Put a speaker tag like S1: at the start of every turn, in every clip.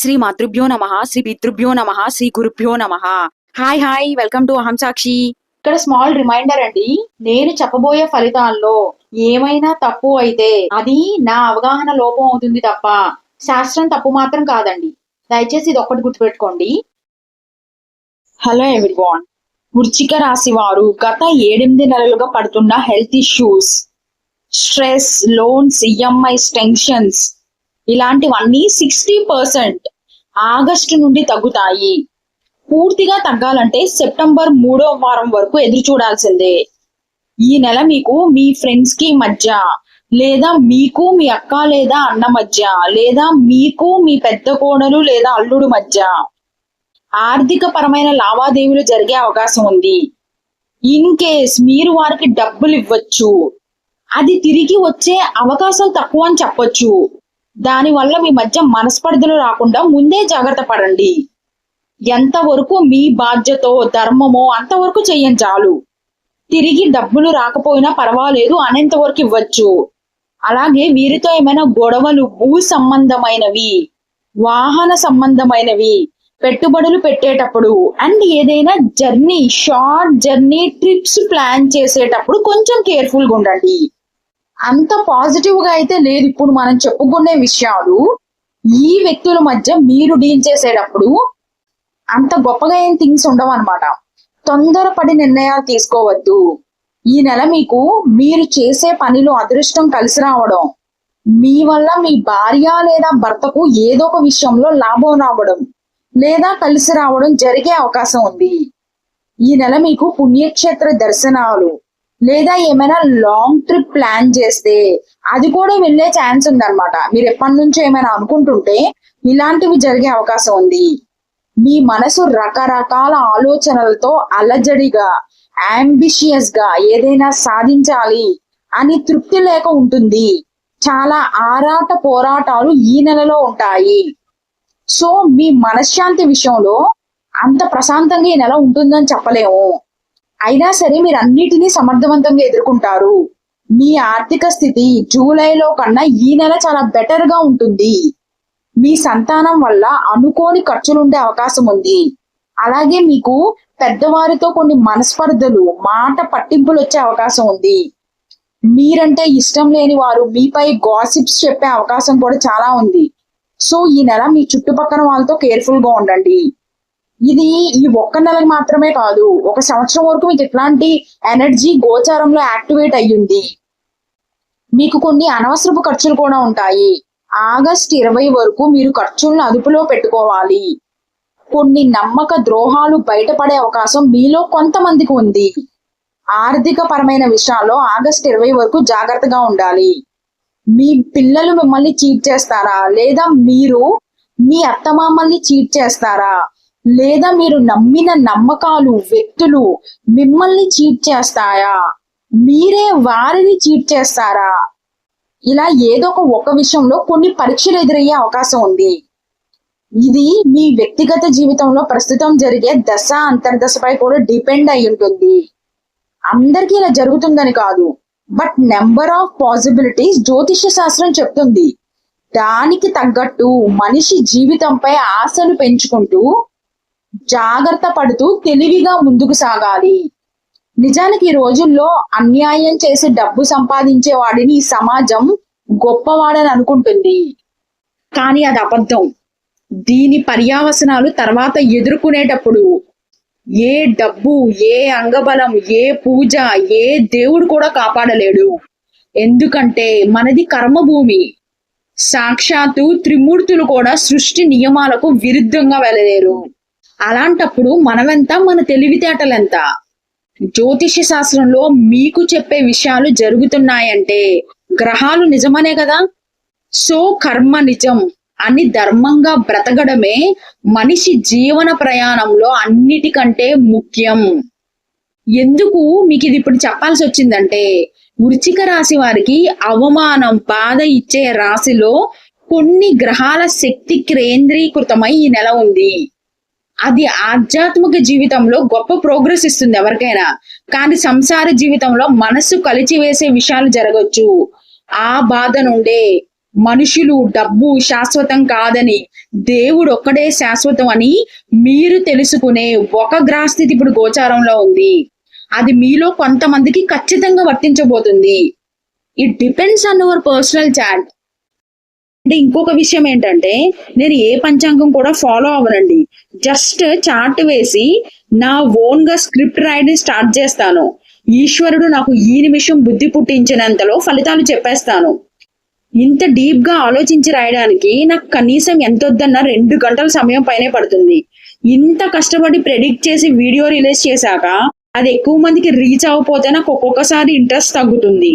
S1: శ్రీ మాతృభ్యో నమ శ్రీ పితృభ్యో నమ శ్రీ గురుభ్యో నమ. హాయ్ హాయ్ వెల్కమ్ టు అహం సాక్షి
S2: ఇక్కడ స్మాల్ రిమైండర్ అండి నేను చెప్పబోయే ఫలితాల్లో ఏమైనా తప్పు అయితే అది నా అవగాహన లోపం అవుతుంది తప్ప శాస్త్రం తప్పు మాత్రం కాదండి. దయచేసి ఇది ఒక్కటి గుర్తుపెట్టుకోండి. హలో ఎవ్రీవాన్ వృచ్చిక రాశి వారు గత ఏడెనిమిది నెలలుగా పడుతున్న health issues stress loans EMIs tensions ఇలాంటివన్నీ సిక్స్టీ పర్సెంట్ ఆగస్టు నుండి తగ్గుతాయి. పూర్తిగా తగ్గాలంటే సెప్టెంబర్ మూడో వారం వరకు ఎదురు చూడాల్సిందే. ఈ నెల మీకు మీ ఫ్రెండ్స్కి మధ్య లేదా మీకు మీ అక్క లేదా అన్న మధ్య లేదా మీకు మీ పెద్ద కోడలు లేదా అల్లుడు మధ్య ఆర్థిక పరమైన లావాదేవీలు జరిగే అవకాశం ఉంది. ఇన్ కేస్ మీరు వారికి డబ్బులు ఇవ్వచ్చు. అది తిరిగి వచ్చే అవకాశం తక్కువ అని చెప్పొచ్చు. దానివల్ల మీ మధ్య మనస్పర్ధలు రాకుండా ముందే జాగ్రత్త పడండి. ఎంతవరకు మీ బాధ్యతో ధర్మమో అంతవరకు చెయ్యం చాలు. తిరిగి డబ్బులు రాకపోయినా పర్వాలేదు అనేంత వరకు ఇవ్వచ్చు. అలాగే వీరితో ఏమైనా గొడవలు భూ సంబంధమైనవి వాహన సంబంధమైనవి పెట్టుబడులు పెట్టేటప్పుడు అండ్ ఏదైనా journey short journey trips plan చేసేటప్పుడు కొంచెం కేర్ఫుల్గా ఉండండి. అంత పాజిటివ్గా అయితే లేదు ఇప్పుడు మనం చెప్పుకునే విషయాలు ఈ వ్యక్తుల మధ్య మీరు డీల్ చేసేటప్పుడు అంత గొప్పగా ఏం థింగ్స్ ఉండవు అనమాట తొందరపడి నిర్ణయాలు తీసుకోవద్దు. ఈ నెల మీకు మీరు చేసే పనిలో అదృష్టం కలిసి రావడం మీ వల్ల మీ భార్య లేదా భర్తకు ఏదో ఒక విషయంలో లాభం రావడం లేదా కలిసి రావడం జరిగే అవకాశం ఉంది. ఈ నెల మీకు పుణ్యక్షేత్ర దర్శనాలు లేదా ఏమైనా లాంగ్ ట్రిప్ ప్లాన్ చేస్తే అది కూడా వెళ్ళే ఛాన్స్ ఉందన్నమాట. మీరు ఎప్పటి నుంచో ఏమైనా అనుకుంటుంటే ఇలాంటివి జరిగే అవకాశం ఉంది. మీ మనసు రకరకాల ఆలోచనలతో అలజడిగా అంబిషియస్గా ఏదైనా సాధించాలి అని తృప్తి లేక ఉంటుంది. చాలా ఆరాట పోరాటాలు ఈ నెలలో ఉంటాయి. సో మీ మనశ్శాంతి విషయంలో అంత ప్రశాంతంగా ఈ నెల ఉంటుందని చెప్పలేము. అయినా సరే మీరు అన్నిటినీ సమర్థవంతంగా ఎదుర్కొంటారు. మీ ఆర్థిక స్థితి జూలైలో కన్నా ఈ నెల చాలా బెటర్గా ఉంటుంది. మీ సంతానం వల్ల అనుకోని ఖర్చులుండే అవకాశం ఉంది. అలాగే మీకు పెద్దవారితో కొన్ని మనస్పర్ధలు మాట పట్టింపులు వచ్చే అవకాశం ఉంది. మీరంటే ఇష్టం లేని వారు మీపై గాసిప్స్ చెప్పే అవకాశం కూడా చాలా ఉంది. సో ఈ నెల మీ చుట్టుపక్కల వాళ్ళతో కేర్ఫుల్గా ఉండండి. ఇది ఈ ఒక్క నెలకి మాత్రమే కాదు ఒక సంవత్సరం వరకు మీకు ఎట్లాంటి ఎనర్జీ గోచారంలో యాక్టివేట్ అయ్యింది. మీకు కొన్ని అనవసరపు ఖర్చులు కూడా ఉంటాయి. ఆగస్ట్ ఇరవై వరకు మీరు ఖర్చులను అదుపులో పెట్టుకోవాలి. కొన్ని నమ్మక ద్రోహాలు బయటపడే అవకాశం మీలో కొంతమందికి ఉంది. ఆర్థిక పరమైన విషయాల్లో ఆగస్ట్ ఇరవై వరకు జాగ్రత్తగా ఉండాలి. మీ పిల్లలు మిమ్మల్ని చీట్ చేస్తారా? లేదా మీరు మీ అత్తమామల్ని చీట్ చేస్తారా? లేదా మీరు నమ్మిన నమ్మకాలు వ్యక్తులు మిమ్మల్ని చీట్ చేస్తాయా? మీరే వారిని చీట్ చేస్తారా? ఇలా ఏదో ఒక ఒక విషయంలో కొన్ని పరీక్షలు ఎదురయ్యే అవకాశం ఉంది. ఇది మీ వ్యక్తిగత జీవితంలో ప్రస్తుతం జరిగే దశ అంతర్దశపై కూడా డిపెండ్ అయి ఉంటుంది. అందరికీ ఇలా జరుగుతుందని కాదు బట్ నెంబర్ ఆఫ్ పాసిబిలిటీస్ జ్యోతిష శాస్త్రం చెప్తుంది. దానికి తగ్గట్టు మనిషి జీవితంపై ఆశలు పెంచుకుంటూ జాగ్రత్త పడుతూ తెలివిగా ముందుకు సాగాలి. నిజానికి ఈ రోజుల్లో అన్యాయం చేసి డబ్బు సంపాదించే వాడిని ఈ సమాజం గొప్పవాడని అనుకుంటుంది. కానీ అది అబద్ధం. దీని పర్యావసనాలు తర్వాత ఎదుర్కొనేటప్పుడు ఏ డబ్బు ఏ అంగబలం ఏ పూజ ఏ దేవుడు కూడా కాపాడలేడు. ఎందుకంటే మనది కర్మభూమి. సాక్షాత్తు త్రిమూర్తులు కూడా సృష్టి నియమాలకు విరుద్ధంగా వెళ్ళలేరు. అలాంటప్పుడు మనమెంత? మన తెలివితేటలెంత? జ్యోతిష శాస్త్రంలో మీకు చెప్పే విషయాలు జరుగుతున్నాయంటే గ్రహాలు నిజమనే కదా? సో కర్మ నిజం. అని ధర్మంగా బ్రతకడమే మనిషి జీవన ప్రయాణంలో అన్నిటికంటే ముఖ్యం. ఎందుకు మీకు ఇది ఇప్పుడు చెప్పాల్సి వచ్చిందంటే వృచ్చిక రాశి వారికి అవమానం బాధ ఇచ్చే రాశిలో కొన్ని గ్రహాల శక్తి కేంద్రీకృతమై ఈ నెల ఉంది. అది ఆధ్యాత్మిక జీవితంలో గొప్ప ప్రోగ్రెస్ ఇస్తుంది ఎవరికైనా. కానీ సంసార జీవితంలో మనసు కలిచివేసే విషయాలు జరగచ్చు. ఆ బాధ నుండే
S1: మనుషులు డబ్బు శాశ్వతం కాదని దేవుడు ఒక్కడే శాశ్వతం అని మీరు తెలుసుకునే ఒక గ్రహస్థితి ఇప్పుడు గోచారంలో ఉంది. అది మీలో కొంతమందికి ఖచ్చితంగా వర్తించబోతుంది. It depends on our personal chat అంటే ఇంకొక విషయం ఏంటంటే నేను ఏ పంచాంగం కూడా ఫాలో అవ్వనండి. జస్ట్ చార్ట్ వేసి నా ఓన్గా స్క్రిప్ట్ రాయడం స్టార్ట్ చేస్తాను. ఈశ్వరుడు నాకు ఈ నిమిషం బుద్ధి పుట్టించినంతలో ఫలితాలు చెప్పేస్తాను. ఇంత డీప్గా ఆలోచించి రాయడానికి నాకు కనీసం ఎంత వద్దన్నా రెండు గంటల సమయం పైనే పడుతుంది. ఇంత కష్టపడి ప్రెడిక్ట్ చేసి వీడియో రిలీజ్ చేశాక అది ఎక్కువ మందికి రీచ్ అవ్వకపోతే నాకు ఒక్కొక్కసారి ఇంట్రెస్ట్ తగ్గుతుంది.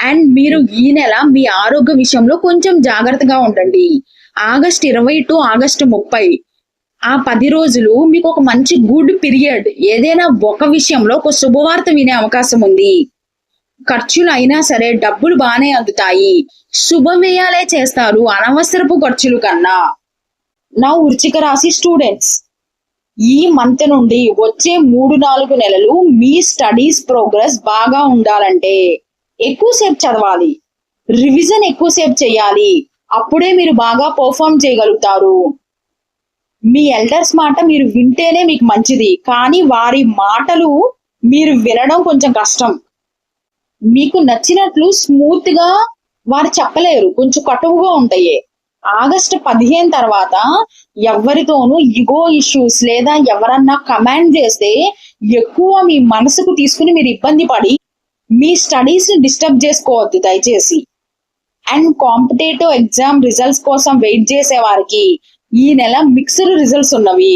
S1: and మీరు ఈ నెల మీ ఆరోగ్య విషయంలో కొంచెం జాగ్రత్తగా ఉండండి. ఆగస్ట్ ఇరవై టు ఆగస్ట్ ముప్పై. ఆ పది రోజులు మీకు ఒక మంచి గుడ్ పీరియడ్ ఏదైనా ఒక విషయంలో ఒక శుభవార్త వినే అవకాశం ఉంది. ఖర్చులు అయినా సరే డబ్బులు బాగానే అందుతాయి. శుభవ్యయాలే చేస్తారు అనవసరపు ఖర్చులు కన్నా. నా వృచ్చిక రాశి స్టూడెంట్స్ ఈ మంత్ నుండి వచ్చే మూడు నాలుగు నెలలు మీ స్టడీస్ ప్రోగ్రెస్ బాగా ఉండాలంటే ఎక్కువసేపు చదవాలి. రివిజన్ ఎక్కువసేపు చేయాలి. అప్పుడే మీరు బాగా పర్ఫామ్ చేయగలుగుతారు. మీ ఎల్డర్స్ మాట మీరు వింటేనే మీకు మంచిది. కానీ వారి మాటలు మీరు వినడం కొంచెం కష్టం. మీకు నచ్చినట్లు స్మూత్గా వారు చెప్పలేరు. కొంచెం కటువుగా ఉంటాయి. ఆగస్ట్ పదిహేను తర్వాత ఎవరితోనూ ఇగో ఇష్యూస్ లేదా ఎవరన్నా కమాండ్ చేస్తే ఎక్కువ మీ మనసుకు తీసుకుని మీరు ఇబ్బంది పడి మీ స్టడీస్ని డిస్టర్బ్ చేసుకోవద్దు దయచేసి. అండ్ కాంపిటేటివ్ ఎగ్జామ్ రిజల్ట్స్ కోసం వెయిట్ చేసే వారికి ఈ నెల మిక్స్డ్ రిజల్ట్స్ ఉన్నవి.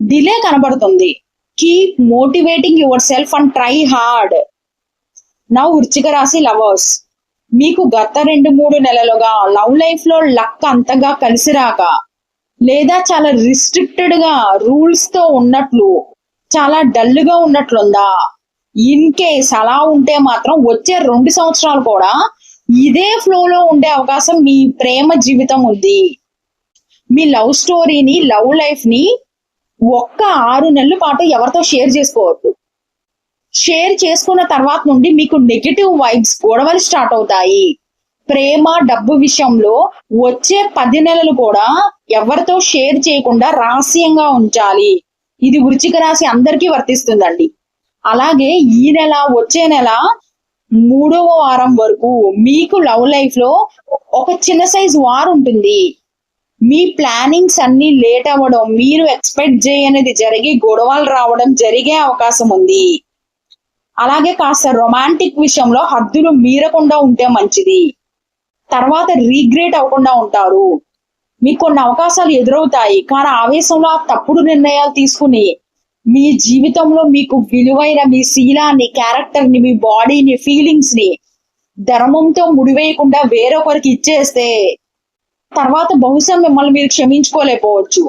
S1: డిలే కనబడుతుంది. Keep motivating yourself and try hard నా వృచ్చిక రాశి లవర్స్ మీకు గత రెండు మూడు నెలలుగా లవ్ లైఫ్లో లక్ అంతగా కలిసి రాక లేదా చాలా రిస్ట్రిక్టెడ్గా రూల్స్తో ఉన్నట్లు చాలా డల్గా ఉన్నట్లుందా? ఇన్ కేస్ అలా ఉంటే మాత్రం వచ్చే రెండు సంవత్సరాలు కూడా ఇదే ఫ్లోలో ఉండే అవకాశం మీ ప్రేమ జీవితం ఉంది. మీ లవ్ స్టోరీని లవ్ లైఫ్ని ఒక్క ఆరు నెలల పాటు ఎవరితో షేర్ చేసుకోవద్దు. షేర్ చేసుకున్న తర్వాత నుండి మీకు నెగిటివ్ వైబ్స్ గొడవలు స్టార్ట్ అవుతాయి. ప్రేమ డబ్బు విషయంలో వచ్చే పది నెలలు కూడా ఎవరితో షేర్ చేయకుండా రహస్యంగా ఉంచాలి. ఇది వృచ్చిక రాశి అందరికీ వర్తిస్తుందండి. అలాగే ఈ నెల వచ్చే నెల మూడవ వారం వరకు మీకు లవ్ లైఫ్లో ఒక చిన్న సైజ్ వార్ ఉంటుంది. మీ ప్లానింగ్స్ అన్ని లేట్ అవ్వడం మీరు ఎక్స్పెక్ట్ చేయనిది జరిగి గొడవలు రావడం జరిగే అవకాశం ఉంది. అలాగే కాస్త రొమాంటిక్ విషయంలో హద్దులు మీరకుండా ఉంటే మంచిది. తర్వాత రీగ్రేట్ అవ్వకుండా ఉంటారు. మీకు కొన్ని అవకాశాలు ఎదురవుతాయి కానీ ఆవేశంలో ఆ తప్పుడు నిర్ణయాలు తీసుకుని మీ జీవితంలో మీకు విలువైన మీ శీలాన్ని క్యారెక్టర్ని మీ బాడీని ఫీలింగ్స్ని ధర్మంతో ముడివేయకుండా వేరొకరికి ఇచ్చేస్తే తర్వాత బహుశా మిమ్మల్ని మీరు క్షమించుకోలేకపోవచ్చు.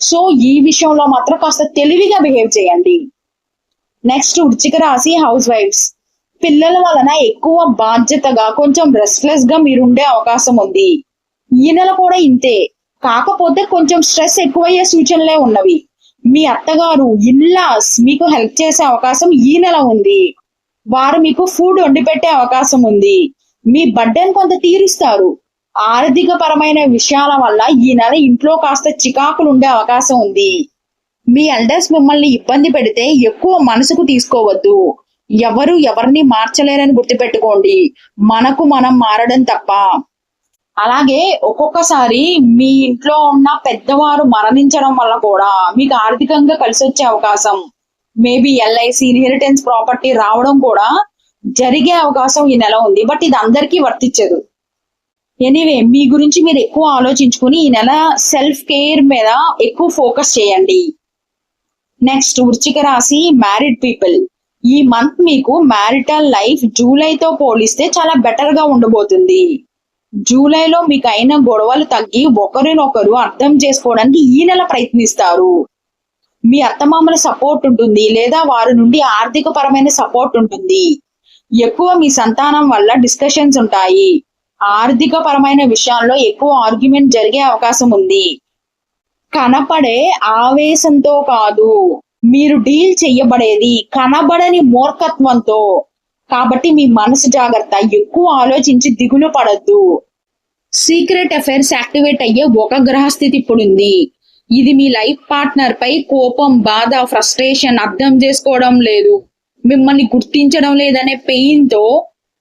S1: సో ఈ విషయంలో మాత్రం కాస్త తెలివిగా బిహేవ్ చేయండి. నెక్స్ట్ వృచ్చిక రాశి హౌస్ వైఫ్స్. పిల్లల వలన ఎక్కువ బాధ్యతగా కొంచెం రెస్ట్లెస్గా మీరుండే అవకాశం ఉంది. ఈ నెల కూడా ఇంతే. కాకపోతే కొంచెం స్ట్రెస్ ఎక్కువయ్యే సూచనలే ఉన్నవి. మీ అత్తగారు ఇన్లాస్ మీకు హెల్ప్ చేసే అవకాశం ఈ నెల ఉంది. వారు మీకు ఫుడ్ వండి పెట్టే అవకాశం ఉంది. మీ బర్డెన్ కొంత తీరుస్తారు. ఆర్థిక పరమైన విషయాల వల్ల ఈ నెల ఇంట్లో కాస్త చికాకులు ఉండే అవకాశం ఉంది. మీ ఎల్డర్స్ మిమ్మల్ని ఇబ్బంది పెడితే ఎక్కువ మనసుకు తీసుకోవద్దు. ఎవరు ఎవరిని మార్చలేరని గుర్తుపెట్టుకోండి. మనకు మనం మారడం తప్ప. అలాగే ఒక్కొక్కసారి మీ ఇంట్లో ఉన్న పెద్దవారు మరణించడం వల్ల కూడా మీకు ఆర్థికంగా కలిసి వచ్చే అవకాశం మేబీ ఎల్ఐసి ఇన్హెరిటెన్స్ ప్రాపర్టీ రావడం కూడా జరిగే అవకాశం ఈ నెల ఉంది. బట్ ఇది అందరికీ వర్తించదు. ఎనీవే మీ గురించి మీరు ఎక్కువ ఆలోచించుకుని ఈ నెల సెల్ఫ్ కేర్ మీద ఎక్కువ ఫోకస్ చేయండి. నెక్స్ట్ వృచ్చిక రాశి మ్యారీడ్ పీపుల్ ఈ మంత్ మీకు మ్యారిటల్ లైఫ్ జూలైతో పోలిస్తే చాలా బెటర్గా ఉండబోతుంది. జూలైలో మీకు అయిన గొడవలు తగ్గి ఒకరినొకరు అర్థం చేసుకోవడానికి ఈ నెల ప్రయత్నిస్తారు. మీ అత్తమామల సపోర్ట్ ఉంటుంది లేదా వారి నుండి ఆర్థిక పరమైన సపోర్ట్ ఉంటుంది. ఎక్కువ మీ సంతానం వల్ల డిస్కషన్స్ ఉంటాయి. ఆర్థిక పరమైన విషయాల్లో ఎక్కువ ఆర్గ్యుమెంట్ జరిగే అవకాశం ఉంది. కనపడే ఆవేశంతో కాదు మీరు డీల్ చెయ్యబడేది కనబడని మూర్ఖత్వంతో. కాబట్టి మీ మనసు జాగ్రత్త. ఎక్కువ ఆలోచించి దిగులు పడద్దు. సీక్రెట్ అఫైర్స్ యాక్టివేట్ అయ్యే ఒక గ్రహస్థితి ఇప్పుడుంది. ఇది మీ లైఫ్ పార్ట్నర్ పై కోపం బాధ ఫ్రస్ట్రేషన్ అర్థం చేసుకోవడం లేదు. మిమ్మల్ని గుర్తించడం లేదనే పెయిన్తో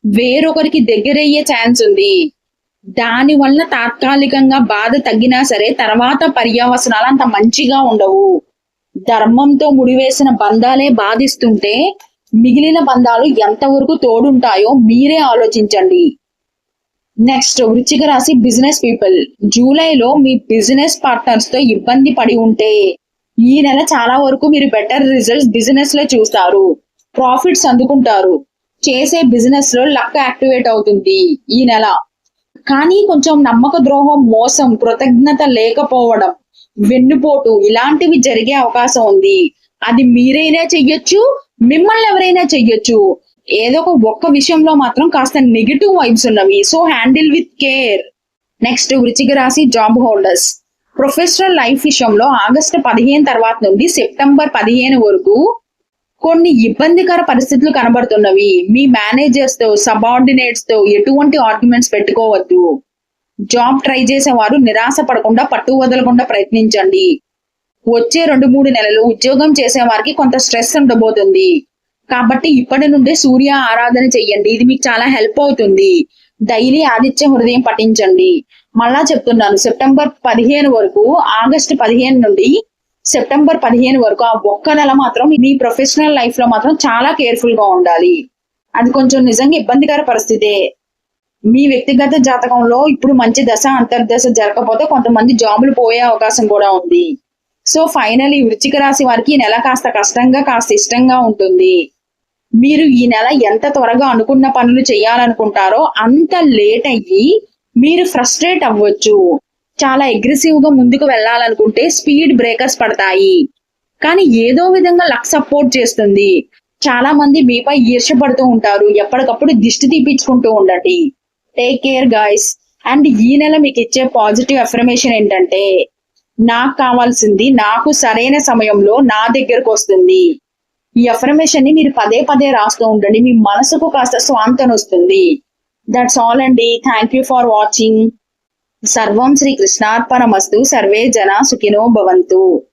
S1: వేరొకరికి దగ్గరయ్యే ఛాన్స్ ఉంది. దాని వల్ల తాత్కాలికంగా బాధ తగ్గినా సరే తర్వాత పర్యావసనాలు అంత మంచిగా ఉండవు. ధర్మంతో ముడివేసిన బంధాలే బాధిస్తుంటే మిగిలిన బంధాలు ఎంతవరకు తోడుంటాయో మీరే ఆలోచించండి. నెక్స్ట్ వృచ్చిక రాశి బిజినెస్ పీపుల్ జూలైలో మీ బిజినెస్ పార్ట్నర్స్తో ఇబ్బంది పడి ఉంటే ఈ నెల చాలా వరకు మీరు బెటర్ రిజల్ట్స్ బిజినెస్లో చూస్తారు. ప్రాఫిట్స్ అందుకుంటారు. చేసే బిజినెస్లో లక్ యాక్టివేట్ అవుతుంది ఈ నెల. కానీ కొంచెం నమ్మక ద్రోహం మోసం కృతజ్ఞత లేకపోవడం వెన్నుపోటు ఇలాంటివి జరిగే అవకాశం ఉంది. అది మీరైనా చెయ్యొచ్చు మిమ్మల్ని ఎవరైనా చెయ్యొచ్చు. ఏదో ఒక ఒక్క విషయంలో మాత్రం కాస్త నెగిటివ్ వైబ్స్ ఉన్నవి so handle with care next వృచిక రాశి జాబ్ హోల్డర్స్ ప్రొఫెషనల్ లైఫ్ విషయంలో ఆగస్టు పదిహేను తర్వాత నుండి సెప్టెంబర్ పదిహేను వరకు కొన్ని ఇబ్బందికర పరిస్థితులు కనబడుతున్నవి. మీ మేనేజర్స్తో సబార్డినేట్స్తో ఎటువంటి ఆర్గ్యుమెంట్స్ పెట్టుకోవద్దు. జాబ్ ట్రై చేసే వారు నిరాశ పడకుండా పట్టు వదలకుండా ప్రయత్నించండి. వచ్చే రెండు మూడు నెలలు ఉద్యోగం చేసే వారికి కొంత స్ట్రెస్ ఉండబోతుంది. కాబట్టి ఇప్పటి నుండి సూర్య ఆరాధన చెయ్యండి. ఇది మీకు చాలా హెల్ప్ అవుతుంది. డైలీ ఆదిత్య హృదయం పఠించండి. మళ్ళా చెప్తున్నాను సెప్టెంబర్ పదిహేను వరకు ఆగస్టు పదిహేను నుండి సెప్టెంబర్ పదిహేను వరకు ఆ ఒక్క నెల మాత్రం మీ ప్రొఫెషనల్ లైఫ్లో మాత్రం చాలా కేర్ఫుల్గా ఉండాలి. అది కొంచెం నిజంగా ఇబ్బందికర పరిస్థితే. మీ వ్యక్తిగత జాతకంలో ఇప్పుడు మంచి దశ అంతర్దశ జరగకపోతే కొంతమంది జాబులు పోయే అవకాశం కూడా ఉంది. సో ఫైనల్ ఈ వృచ్చిక రాశి వారికి ఈ నెల కాస్త కష్టంగా కాస్త ఇష్టంగా ఉంటుంది. మీరు ఈ నెల ఎంత త్వరగా అనుకున్న పనులు చేయాలనుకుంటారో అంత లేట్ అయ్యి మీరు ఫ్రస్ట్రేట్ అవ్వచ్చు. చాలా అగ్రెసివ్గా ముందుకు వెళ్ళాలనుకుంటే స్పీడ్ బ్రేకర్స్ పడతాయి. కానీ ఏదో విధంగా లక్ సపోర్ట్ చేస్తుంది. చాలా మంది మీపై ఈర్షపడుతూ ఉంటారు. ఎప్పటికప్పుడు దిష్టి తీపించుకుంటూ ఉండండి. టేక్ కేర్ గాయస్ అండ్ ఈ నెల మీకు ఇచ్చే పాజిటివ్ అఫర్మేషన్ ఏంటంటే నాకు కావాల్సింది నాకు సరైన సమయంలో నా దగ్గరకు వస్తుంది. ఈ అఫర్మేషన్ని మీరు పదే పదే రాస్తూ ఉండండి. మీ మనసుకు కాస్త స్వాంతం వస్తుంది. దట్స్ ఆల్ అండి. థ్యాంక్ యూ ఫర్ వాచింగ్ సర్వం శ్రీ కృష్ణార్పణమస్తు. సర్వే జన సుఖినో భవంతు.